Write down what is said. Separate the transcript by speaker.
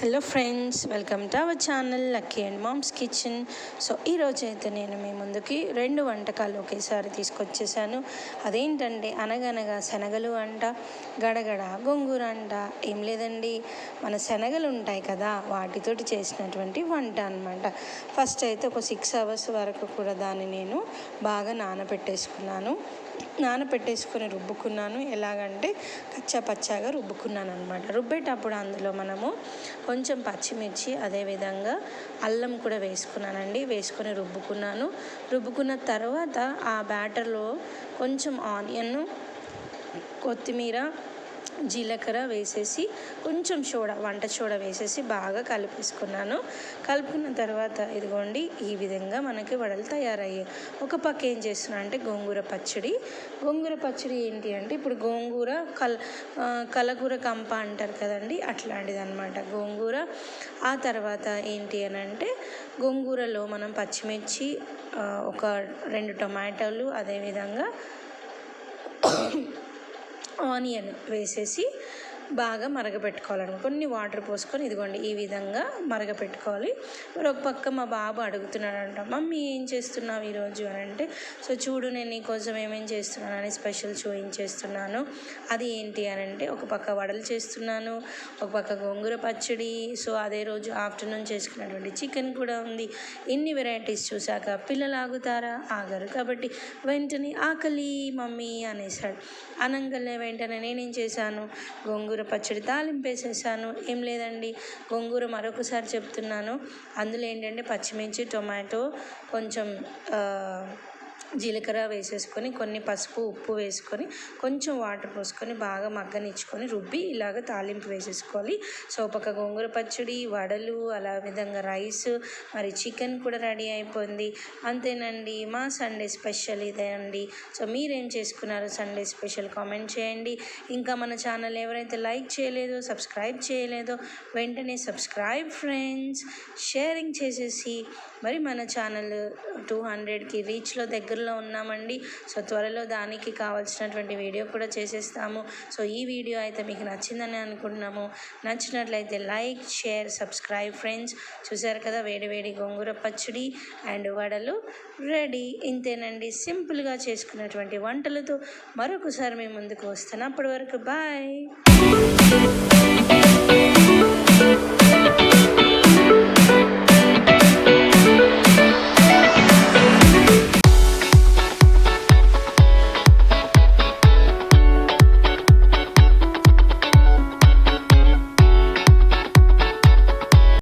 Speaker 1: Hello friends welcome to our channel lucky and mom's kitchen so ఈరోజు అయితే నేను మీ ముందుకి రెండు వంటకాలు ఒకేసారి తీసుకొచ్చేసాను. అదేంటంటే అనగనగా శనగలు అంట గడగడ గొంగూర అంట ఏం లేదండి. మన శనగలు ఉంటాయి కదా వాటితోటి చేసినటువంటి వంట అనమాట ఫస్ట్ అయితే ఒక సిక్స్ అవర్స్ వరకు కూడా దాన్ని నేను బాగా నానబెట్టేసుకున్నాను. నానపెట్టేసుకొని రుబ్బుకున్నాను. ఎలాగంటే కచ్చా పచ్చాగా రుబ్బుకున్నాను అనమాట రుబ్బేటప్పుడు అందులో మనము కొంచెం పచ్చిమిర్చి అదేవిధంగా అల్లం కూడా వేసుకున్నానండి. వేసుకొని రుబ్బుకున్నాను. రుబ్బుకున్న తర్వాత ఆ బ్యాటర్లో కొంచెం ఆనియన్ కొత్తిమీర జీలకర్ర వేసేసి కొంచెం సోడా వంట సోడా వేసేసి బాగా కలిపేసుకున్నాను. కలుపుకున్న తర్వాత ఇదిగోండి ఈ విధంగా మనకి వడలు తయారయ్యాయి. ఒక పక్క ఏం చేస్తున్నా అంటే గోంగూర పచ్చడి. గోంగూర పచ్చడి ఏంటి అంటే ఇప్పుడు గోంగూర కల్ కలగూర కంప అంటారు కదండి అట్లాంటిది అనమాట గోంగూర ఆ తర్వాత ఏంటి అని అంటే గోంగూరలో మనం పచ్చిమిర్చి ఒక రెండు టొమాటోలు అదేవిధంగా ఆనియన్ వేసేసి బాగా మరగపెట్టుకోవాలన్నమాట. కొన్ని వాటర్ పోసుకొని ఇదిగోండి ఈ విధంగా మరగపెట్టుకోవాలి. మరి ఒక పక్క మా బాబు అడుగుతున్నాడంట మమ్మీ ఏం చేస్తున్నావు ఈరోజు? అని అంటే సో చూడు నేను నీకోసం ఏమేం చేస్తున్నాను అని స్పెషల్ చూపించేస్తున్నాను అది ఏంటి? అని అంటే ఒక పక్క వడలు చేస్తున్నాను ఒక పక్క గోంగూర పచ్చడి సో అదే రోజు ఆఫ్టర్నూన్ చేసుకున్నటువంటి చికెన్ కూడా ఉంది. ఇన్ని వెరైటీస్ చూశాక పిల్లలు ఆగుతారా? ఆగరు. కాబట్టి వెంటనే ఆకలి మమ్మీ అనేసాడు. అనంగల్నే వెంటనే నేనేం చేశాను? గోంగూర గోంగూర పచ్చడి తాలింపు వేసేసాను ఏం లేదండి. గోంగూర మరొకసారి చెప్తున్నాను. అందులో ఏంటంటే పచ్చిమిర్చి టొమాటో కొంచెం జీలకర్ర వేసేసుకొని కొన్ని పసుపు ఉప్పు వేసుకొని కొంచెం వాటర్ పోసుకొని బాగా మగ్గనిచ్చుకొని రుబ్బి ఇలాగ తాలింపు వేసేసుకోవాలి. సో పక్క గోంగూర పచ్చడి వడలు అలా విధంగా రైస్ మరి చికెన్ కూడా రెడీ అయిపోయింది. అంతేనండి మా సండే స్పెషల్ ఇదే అండి. సో మీరేం చేసుకున్నారు సండే స్పెషల్ కామెంట్ చేయండి. ఇంకా మన ఛానల్ ఎవరైతే లైక్ చేయలేదో సబ్స్క్రైబ్ చేయలేదో వెంటనే సబ్స్క్రైబ్ ఫ్రెండ్స్. షేరింగ్ చేసేసి మరి మన ఛానల్ టూ హండ్రెడ్కి రీచ్లో దగ్గర దగ్గరలో ఉన్నామండి. సో త్వరలో దానికి కావాల్సినటువంటి వీడియో కూడా చేసేస్తాము. సో ఈ వీడియో అయితే మీకు నచ్చిందని అనుకుంటున్నాము. నచ్చినట్లయితే లైక్ షేర్ సబ్స్క్రైబ్ ఫ్రెండ్స్. చూసారు కదా వేడి వేడి గోంగూర పచ్చడి అండ్ వడలు రెడీ. ఇంతేనండి. సింపుల్గా చేసుకున్నటువంటి వంటలతో మరొకసారి మేము ముందుకు వస్తాను అప్పటి వరకు బాయ్.